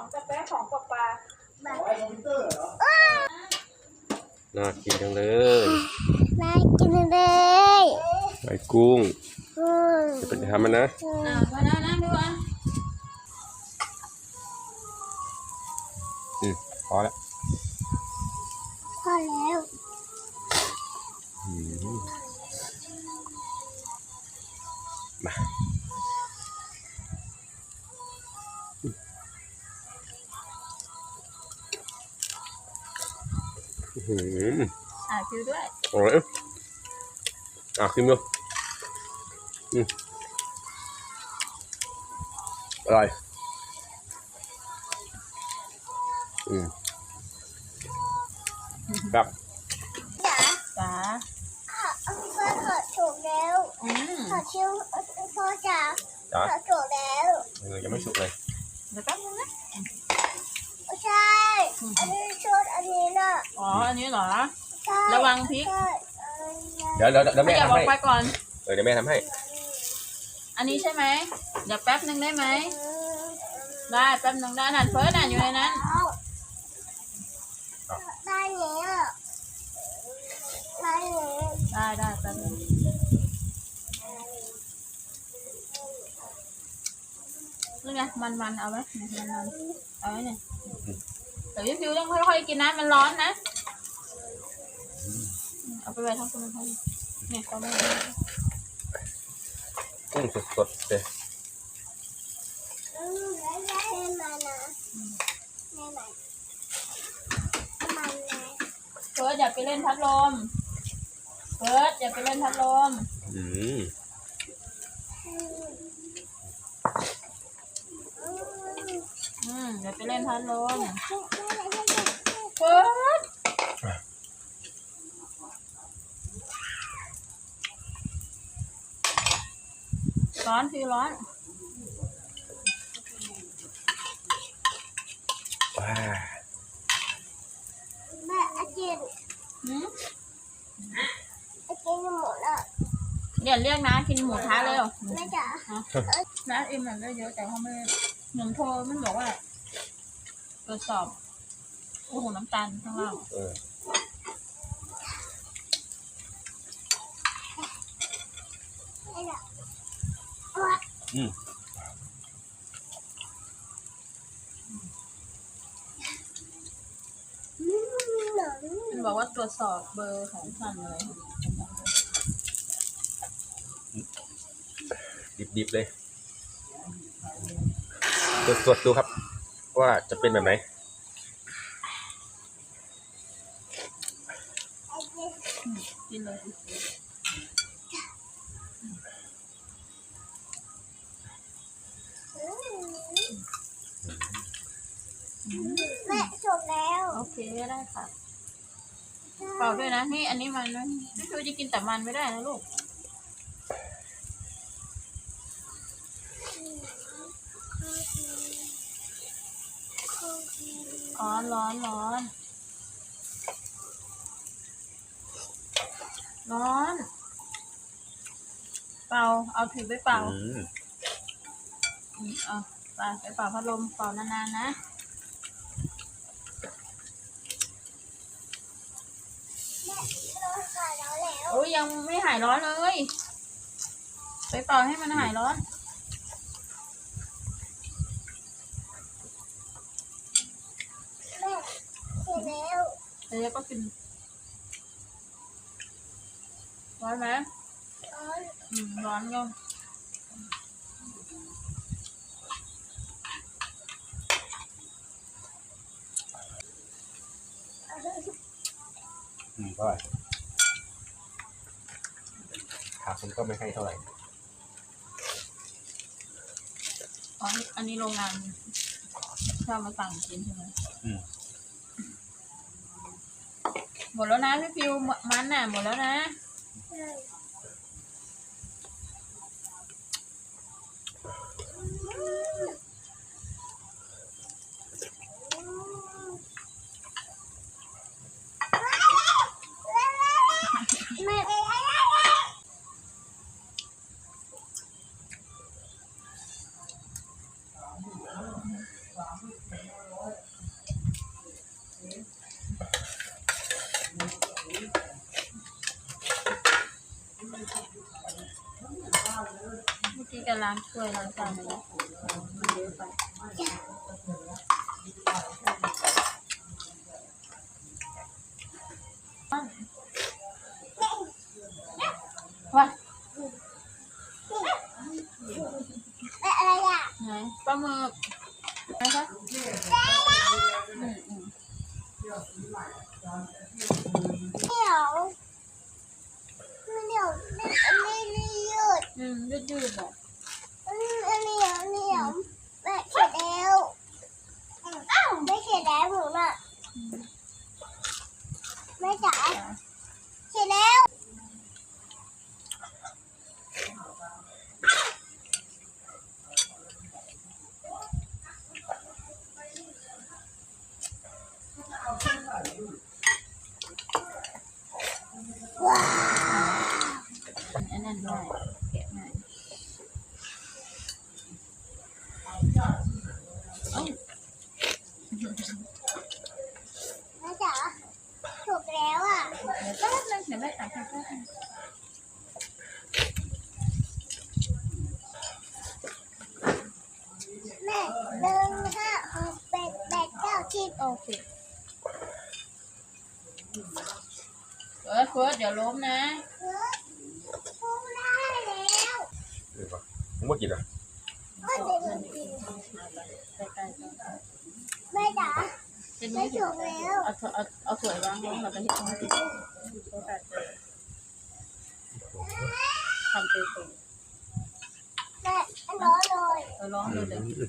ของตะแป๊ะของปลาปลาน่ากินจังเลยน่ากินเลยไอ้กุ้งอืมจะเป็นทำมันนะอ่ามานั่งนั่งดูอะอืมพอแล้วพอแล้วอืมมา อื้อหืออ่าคิวด้วยอร่อยอะอะกินดูอืมอร่อยอืมครับจ๋าจ๋าพ่อพ่อถอดถูกแล้วอืมถอดชิ้วพ่อจ๋าจ้าถอดถูกแล้วเออยังไม่สุกเลยเดี๋ยวแป๊บนึงนะ ไม่ใช่อันนี้ชุดอันนี้น่ะ อ๋อ อันนี้เหรอใช่ระวังพริกใช่เดี๋ยวเดี๋ยวเดี๋ยวไม่แม่อย่าทำบอกให้ไปก่อน เออเดี๋ยวแม่ทำให้ อันนี้ใช่ไหมเดี๋ยวแป๊บนึงได้ไหมอืมได้แป๊บนึงได้นั่นเฟิร์สน่ะอยู่ในนั้นเอาได้แล้วได้แล้วได้ได้แป๊บนึงนี่ไงมันมันๆเอาไว้เนี่ยมันมันๆเอาไว้เนี่ยแต่พี่ฟิวต้องค่อยๆกินนะ มันร้อนนะเอา ไปไว้ทั้งคนทั้งเนี่ยเขาไม่กุ้งสดๆเลยอืมแล้วได้มานะได้ไหมมันนะเฟิร์สอย่าไปเล่นพัดลมเฟิร์สอย่าไปเล่นพัดลมอืมอืมอืมอืมอย่าไปเล่นพัดลมได้ได้ได้ได้เฟิร์ส ร้อนฟิวร้อน ว้าแม่อาเจียนหืมอาเจียนหมดแล้วเดี๋ยวเรียกนะกินหมูท้าเร็วแม่จ๋าน้าเอ็มมันได้เยอะแต่เขาไม่หนุ่มโทรมันบอกว่าตรวจสอบโอ้โหน้ำตาลข้างล่างเออแม่จ๋า อืมมันบอกว่าตรวจสอบเบอร์ของท่านเลยดิบๆเลยสดๆดูครับ ว่าจะเป็นแบบไหนอาเจียนกินเลย แม่จบแล้ว โอเคได้ค่ะเปล่าด้วยนะนี่อันนี้มันนะพี่ฟิวจะกินแต่มันไม่ได้นะลูกร้อนร้อนร้อนร้อน เป่าเอาถือไปเป่าอืมอืมเอาไปไปเป่าพัดลมเป่านานๆนะ แม่เราขายแล้วแล้ว โอ้ ยยังไม่หายร้อนเลย ไปเป่าให้มันหายร้อน แม่เสร็จแล้วเดี๋ยวก็กิน ร้อนไหมอ๋ออืมร้อนก็อืมก็ ขาผมก็ไม่ให้เท่าไหร่อ๋อ อันนี้โรงงานชอบมาสั่งกินใช่ไหมอืมหมดแล้วนะพี่ฟิวมันน่ะหมดแล้วนะ ล้างถ้วยล้างจานไปแล้วมันเยอะไปว่าแม่อะไรอะไหนปลาหมึกนะคะอืมอืมเหนียวเหนียวอันนี้นี่ยืดอืมยืดยืดๆแบบอันนี้ เหนียวเหนียวแม่เขียนแล้วอ้าวไม่เขียแล้วหนูน่ะแม่จ๋าเขียนแล้วอันนั้นด้แกะง่ายเอ้า แม่จ๋าถูกแล้วอะ เดี๋ยวแป๊ บนึงเดี๋ยวแม่ตักให้แป๊บนึงแม่หนึ่งห้าหกแปดแปดเก้าสิบโอเคเฟิร์สเฟิร์สเดี๋ยวล้มนะเฮ้ยพูดได้แล้วเดี๋ยวก่อนผมว่ากินอะก็จะหนูกินใกล้ๆกันแม่จ๋าเป็นไม่ไม่ถูถูกกแล้วเอาเอาเอาสวยวางลงแล้วก็เห็ดตรงนี้โอกาส เจอทำตัวตรงแม่อันร้อนเลยเออร้องเลยเดี๋ยว